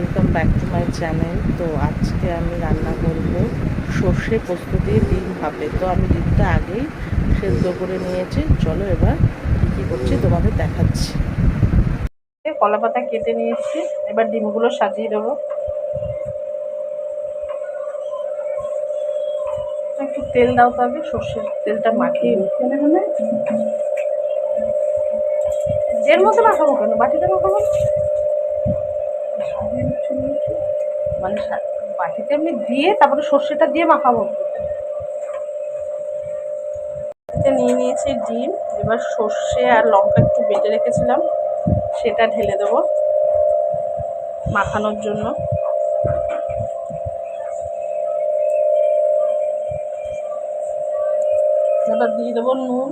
Welcome back to my channel তো আজকে আমি রান্না করব সর্ষে পোস্ত দিয়ে ডিম ভাপে। তো আমি ডিমটা আগেই সেদ্ধ করে নিয়েছি। চলো এবার কী কী করছি তোমাদের দেখাচ্ছি। কলা পাতা কেটে নিয়েছি। এবার ডিমগুলো সাজিয়ে দেবো। একটু তেল দাও তো আগে সর্ষের তেলটা মাখিয়ে নিতে মানে? মধ্যে মাখাবো কেন? বাটিতে মাখাবো? বাটিতে এমনি দিয়ে তারপরে সর্ষেটা দিয়ে মাখাবো। এটা নিয়ে নিয়েছি ডিম, এবার সর্ষে আর লঙ্কা একটু বেটে রেখেছিলাম, সেটা ঢেলে দেবো মাখানোর জন্য। এবার দিয়ে দেবো নুন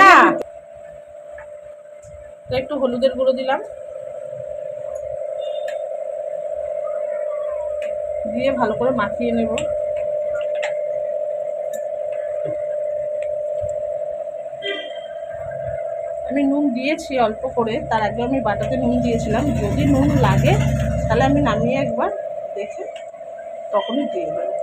না তো একটু হলুদের গুঁড়ো দিলাম। দিয়ে ভালো করে মাখিয়ে নেব। আমি নুন দিয়েছি অল্প করে তার আগে আমি বাটাতে নুন দিয়েছিলাম। যদি নুন লাগে তাহলে আমি নামিয়ে একবার দেখে তখনই দিয়ে দেবো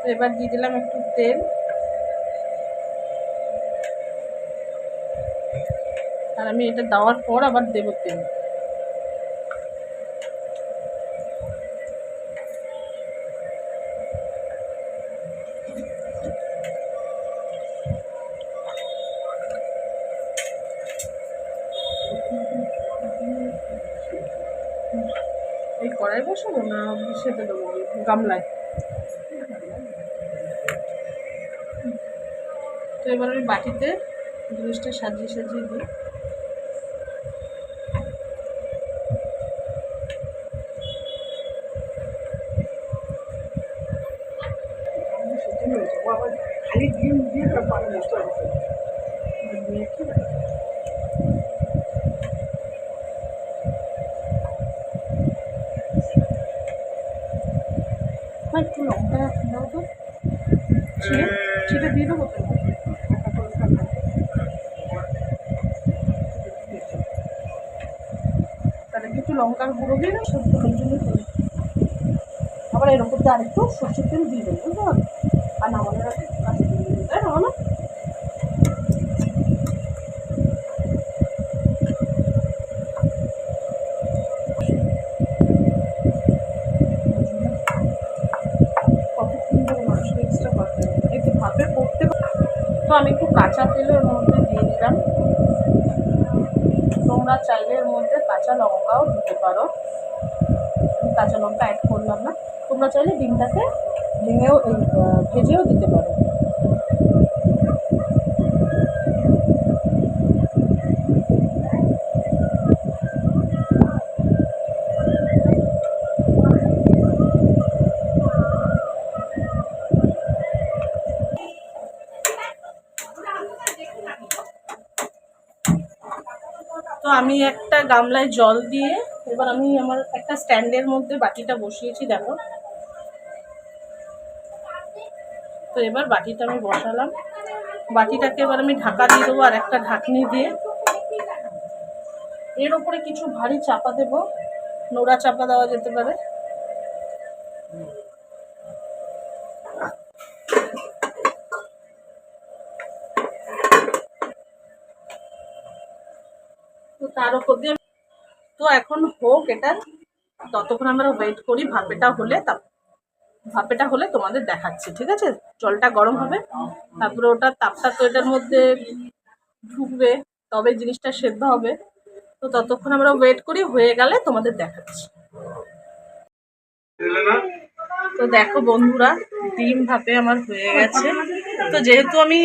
তো এবার দিয়ে দিলাম একটু তেল। আর আমি এটা দেওয়ার পর আবার দেবো তেল। কড়াই বসাবো না সেটা দেবো গামলায়। তো এবার আমি বাটিতে জিনিসটা সাজিয়ে সাজিয়ে দিই। খালি ডিম দিয়ে তার পানি নষ্ট হচ্ছে দিয়ে কি মা, একটু লঙ্কা দাও তো। ছিঁড়ে ছিঁড়ে দিয়ে দেবো তো। তাহলে একটু লঙ্কার গুঁড়ো দিয়ে সব ওই জন্য আবার এর উপর দিয়ে আরেকটু সর্ষের তেল দিয়ে দেবো বুঝতে পারলে? আর নামানোর আগে কাঁচা দিয়ে দেবো তাই না বলো? কতক্ষণ ধরে মাংস এক্সট্রা করতে হবে একটু ভাপে করতে তো আমি একটু কাঁচা তেলের মধ্যে দিয়ে দিলাম। তোমরা চাইলে এর মধ্যে কাঁচা লঙ্কাও দিতে পারো। আমি কাঁচা লঙ্কা অ্যাড করলাম না। তোমরা চাইলে ডিমটাকে ভেঙেও ভেজেও দিতে পারো। তো আমি একটা গামলায় জল দিয়ে, এবার আমি আমার একটা স্ট্যান্ডের মধ্যে বাটিটা বসিয়েছি, দেখো। তো এবার বাটিটা আমি বসালাম। বাটিটাকে এবার আমি ঢাকা দিয়ে দেবো আর একটা ঢাকনি দিয়ে। এর উপরে কিছু ভারী চাপা দেব। নোড়া চাপা দেওয়া যেতে পারে। তার উপর দিয়ে তো এখন হোক এটা ততক্ষণ আমরা ওয়েট করি ভাপেটা হলে তা ভাপেটা হলে তোমাদের দেখাচ্ছি ঠিক আছে? জলটা গরম হবে তারপরে ওটা তাপটা তো এটার মধ্যে ঢুকবে তবে জিনিসটা সেদ্ধ হবে তো ততক্ষণ আমরা ওয়েট করি হয়ে গেলে তোমাদের দেখাচ্ছি। তো দেখো বন্ধুরা ডিম ভাপে আমার হয়ে গেছে। তো যেহেতু আমি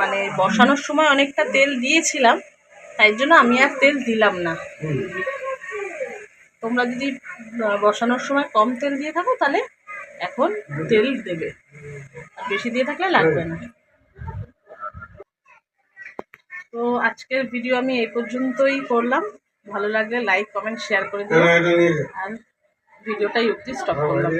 মানে বসানোর সময় অনেকটা তেল দিয়েছিলাম তাই জন্য আমি আর তেল দিলাম না। তোমরা যদি বসানোর সময় কম তেল দিয়ে থাকো তাহলে এখন তেল দেবে। বেশি দিয়ে থাকলে লাগবে না। তো আজকের ভিডিও আমি এই পর্যন্তই করলাম। ভালো লাগলে লাইক কমেন্ট শেয়ার করে দিন আর ভিডিওটাই ইউটিউব স্টপ করলাম।